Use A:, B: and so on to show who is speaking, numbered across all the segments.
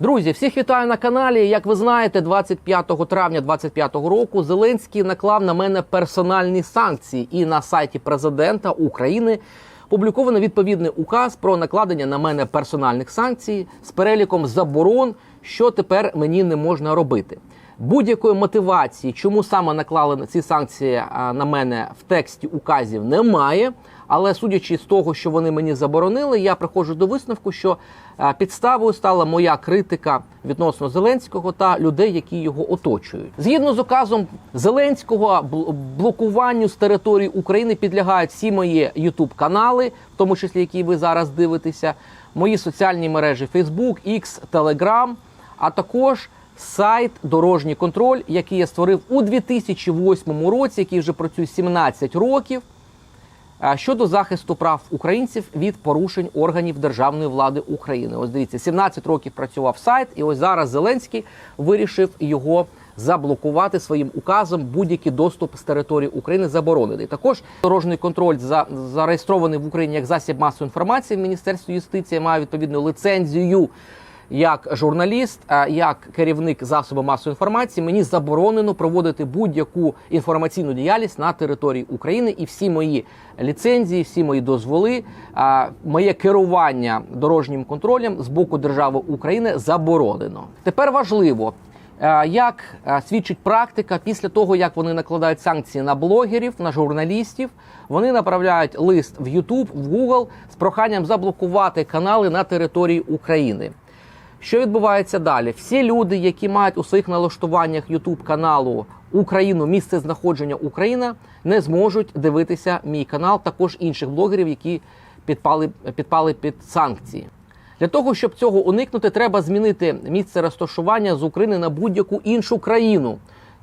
A: Друзі, всіх вітаю на каналі. Як ви знаєте, 25 травня 2025 року Зеленський наклав на мене персональні санкції, і на сайті президента України публіковано відповідний указ про накладення на мене персональних санкцій з переліком заборон, що тепер мені не можна робити. Будь-якої мотивації, чому саме наклали ці санкції на мене в тексті указів, немає. Але судячи з того, що вони мені заборонили, я приходжу до висновку, що е, підставою стала моя критика відносно Зеленського та людей, які його оточують. Згідно з указом Зеленського, блокуванню з території України підлягають всі мої Ютуб канали, в тому числі які ви зараз дивитеся, мої соціальні мережі Facebook, X, Telegram, а також сайт Дорожній контроль, який я створив у 2008 році, який вже працює 17 років. А щодо захисту прав українців від порушень органів державної влади України. Ось дивіться, 17 років працював сайт, і ось зараз Зеленський вирішив його заблокувати своїм указом. Будь-який доступ з території України заборонений. Також дорожній контроль за зареєстрований в Україні як засіб масової інформації в Міністерстві юстиції має відповідну лицензію. Як журналіст, як керівник засобу масової інформації, мені заборонено проводити будь-яку інформаційну діяльність на території України, і всі мої ліцензії, всі мої дозволи, моє керування дорожнім контролем з боку держави України заборонено. Тепер важливо. Як свідчить практика, після того як вони накладають санкції на блогерів, на журналістів, вони направляють лист в YouTube, в Google з проханням заблокувати канали на території України. Що відбувається далі? Всі люди, які мають у своїх налаштуваннях YouTube каналу Україну, місце знаходження Україна, не зможуть дивитися мій канал, також інших блогерів, які підпали, підпали під санкції. Для того, щоб цього уникнути, треба змінити місце розташування з України на будь-яку іншу країну.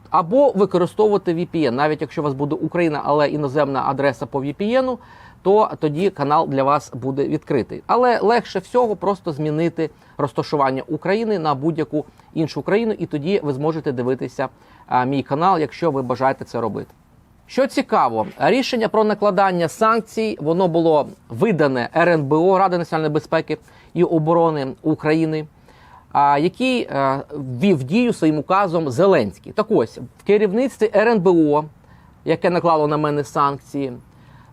A: Або використовувати VPN. Навіть якщо у вас буде Україна, але іноземна адреса по VPN, то тоді канал для вас буде відкритий. Але легше всього просто змінити розташування України на будь-яку іншу країну, і тоді ви зможете дивитися мій канал, якщо ви бажаєте це робити. Що цікаво, рішення про накладання санкцій воно було видане РНБО Ради національної безпеки і оборони України, а, який е, ввів дію своїм указом Зеленський. Так ось в керівництві РНБО, яке наклало на мене санкції,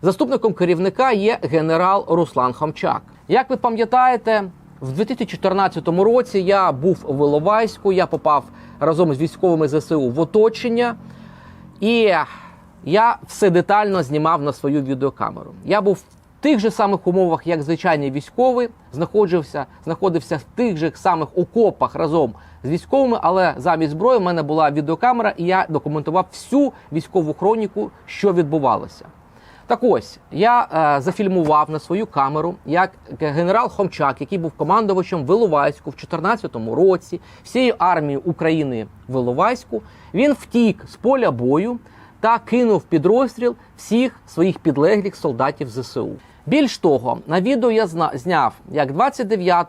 A: заступником керівника є генерал Руслан Хомчак. Як ви пам'ятаєте, в 2014 році я був у Виловайську, я попав разом з військовими ЗСУ в оточення. І я все детально знімав на свою відеокамеру. Я був в тих же самих умовах, як звичайний військовий, знаходився, знаходився в тих же самих окопах разом з військовими, але замість зброї в мене була відеокамера, і я документував всю військову хроніку, що відбувалося. Так ось я е, зафільмував на свою камеру, як генерал Хомчак, який був командувачем в Іловайську в 2014 році, всією армією України в Іловайську, він втік з поля бою та кинув під розстріл всіх своїх підлеглих солдатів ЗСУ. Більш того, на відео я зняв, як 29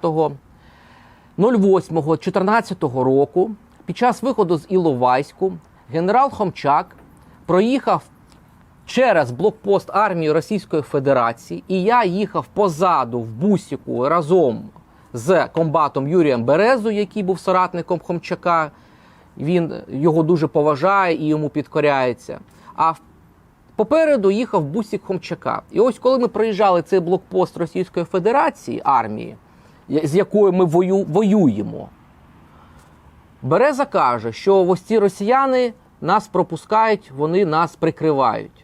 A: 08.14 року під час виходу з Іловайську генерал Хомчак проїхав через блокпост армії Російської Федерації, і я їхав позаду в бусіку разом з комбатом Юрієм Березу, який був соратником Хомчака. Він його дуже поважає і йому підкоряється. А попереду їхав бусік Хомчака. І ось коли ми проїжджали цей блокпост Російської Федерації армії, з якою ми вою- воюємо, Береза каже, що ось ці росіяни нас пропускають, вони нас прикривають.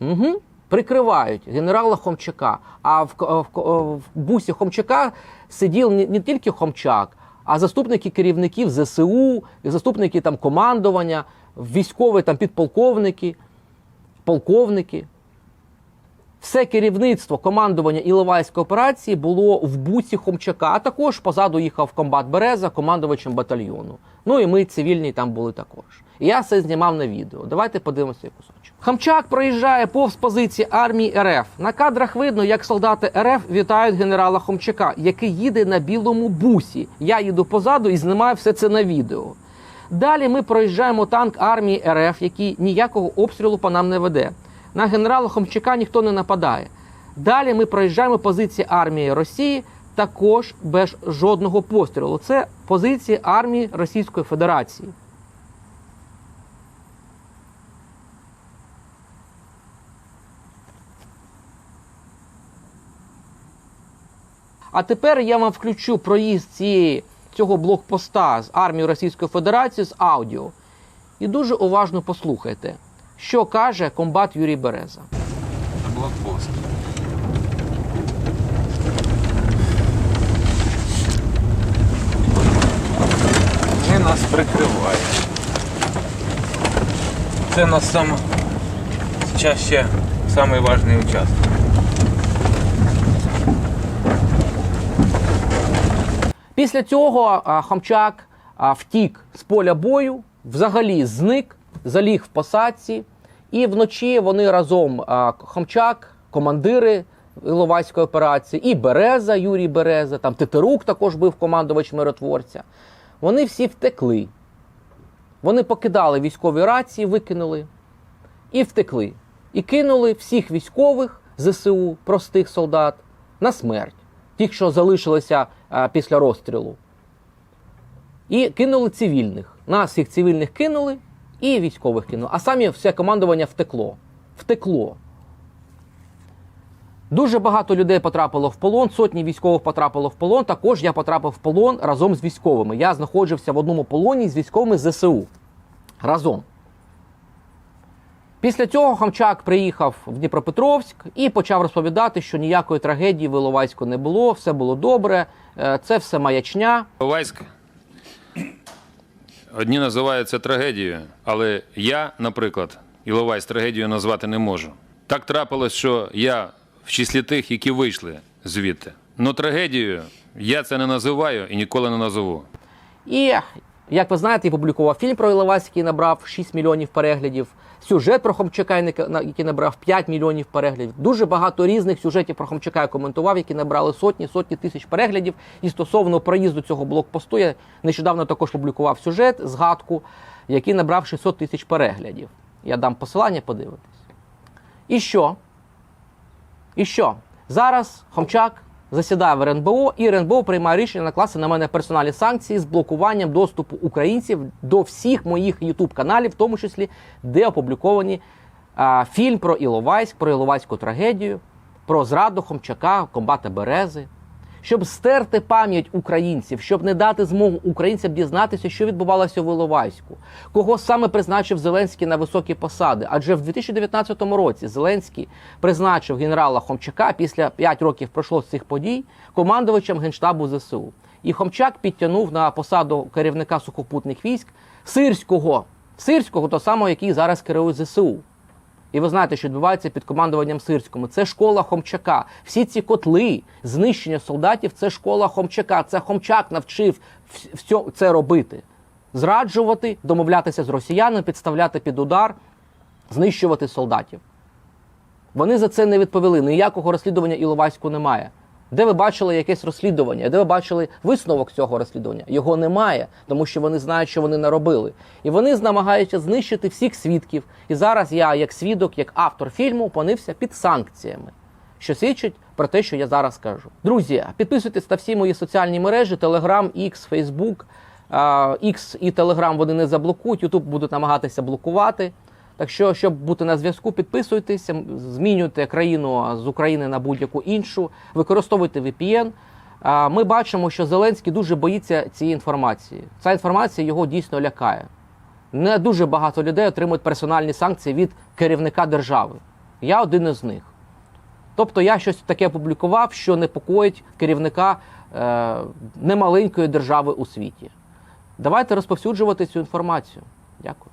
A: Угу. Прикривають генерала Хомчака. А в, в, в, бусі Хомчака сидів не, не тільки Хомчак, а заступники керівників ЗСУ, заступники там командування, військові там підполковники, полковники. Все керівництво командування Іловайської операції було в буці Хомчака, а також позаду їхав комбат Береза, командувачем батальйону. Ну і ми цивільні там були також. І я це знімав на відео. Давайте подивимося цей кусочок. Хомчак проїжджає повз позиції армії РФ. На кадрах видно, як солдати РФ вітають генерала Хомчака, який їде на білому бусі. Я їду позаду і знімаю все це на відео. Далі ми проїжджаємо танк армії РФ, який ніякого обстрілу по нам не веде. На генерала Хомчака ніхто не нападає. Далі ми проїжджаємо позиції армії Росії. також без жодного пострілу. Це позиції армії Російської Федерації. А тепер я вам включу проїзд цієї, цього блокпоста з армією Російської Федерації з аудіо. І дуже уважно послухайте, що каже комбат Юрій Береза.
B: Це блокпост. Вони нас прикривають. Це нас саме зараз ще самий важний участок.
A: Після цього а, втік з поля бою, взагалі зник, заліг в посадці, і вночі вони разом Хомчак, командири Іловайської операції, і Береза, Юрій Береза, там Тетерук також був командувач миротворця. Вони всі втекли. Вони покидали військові рації, викинули і втекли. І кинули всіх військових ЗСУ, простих солдат, на смерть. Тих, що залишилися а, після розстрілу. І кинули цивільних. Нас всіх цивільних кинули і військових кинули. А самі все командування втекло. Втекло. Дуже багато людей потрапило в полон, сотні військових потрапило в полон. Також я потрапив в полон разом з військовими. Я знаходжався в одному полоні з військовими ЗСУ. Разом. Після цього Хамчак приїхав в Дніпропетровськ і почав розповідати, що ніякої трагедії в Іловайську не було, все було добре, е, це все маячня.
B: Іловайськ. Одні називають це трагедією, але я, наприклад, Іловайсь трагедією назвати не можу. Так трапилось, що я в числі тих, які вийшли звідти. Ну трагедією я це не називаю і ніколи не назову.
A: І, як ви знаєте, я публікував фільм про Іловайськ, який набрав 6 мільйонів переглядів. Сюжет про Хомчака, який набрав 5 мільйонів переглядів. Дуже багато різних сюжетів про Хомчака я коментував, які набрали сотні, сотні тисяч переглядів. І стосовно проїзду цього блокпосту, я нещодавно також публікував сюжет, згадку, який набрав 600 тисяч переглядів. Я дам посилання, подивитись. І що? І що? Зараз Хомчак засідає в РНБО, і РНБО приймає рішення накласти на мене персональні санкції з блокуванням доступу українців до всіх моїх ютуб каналів, в тому числі, де опубліковані а, фільм про Іловайськ, про Іловайську трагедію, про зраду Хомчака, комбата Берези. Щоб стерти пам'ять українців, щоб не дати змогу українцям дізнатися, що відбувалося в Іловайську, кого саме призначив Зеленський на високі посади. Адже в 2019 році Зеленський призначив генерала Хомчака після 5 років пройшло з цих подій командувачем генштабу ЗСУ. І Хомчак підтягнув на посаду керівника сухопутних військ сирського, сирського, того самого, який зараз керує ЗСУ. І ви знаєте, що відбувається під командуванням Сирському. Це школа Хомчака. Всі ці котли знищення солдатів це школа Хомчака. Це Хомчак навчив це робити. Зраджувати, домовлятися з росіянами, підставляти під удар, знищувати солдатів. Вони за це не відповіли. Ніякого розслідування Іловайську немає. Де ви бачили якесь розслідування? Де ви бачили висновок цього розслідування? Його немає, тому що вони знають, що вони наробили. І вони намагаються знищити всіх свідків. І зараз я, як свідок, як автор фільму, опинився під санкціями, що свідчить про те, що я зараз кажу. Друзі, підписуйтесь на всі мої соціальні мережі: Telegram, X, Facebook. X і Telegram вони не заблокують, YouTube будуть намагатися блокувати. Так що, щоб бути на зв'язку, підписуйтесь, змінюйте країну з України на будь-яку іншу, використовуйте VPN. Ми бачимо, що Зеленський дуже боїться цієї інформації. Ця інформація його дійсно лякає. Не дуже багато людей отримують персональні санкції від керівника держави. Я один із них. Тобто я щось таке опублікував, що непокоїть керівника е, немаленької держави у світі. Давайте розповсюджувати цю інформацію. Дякую.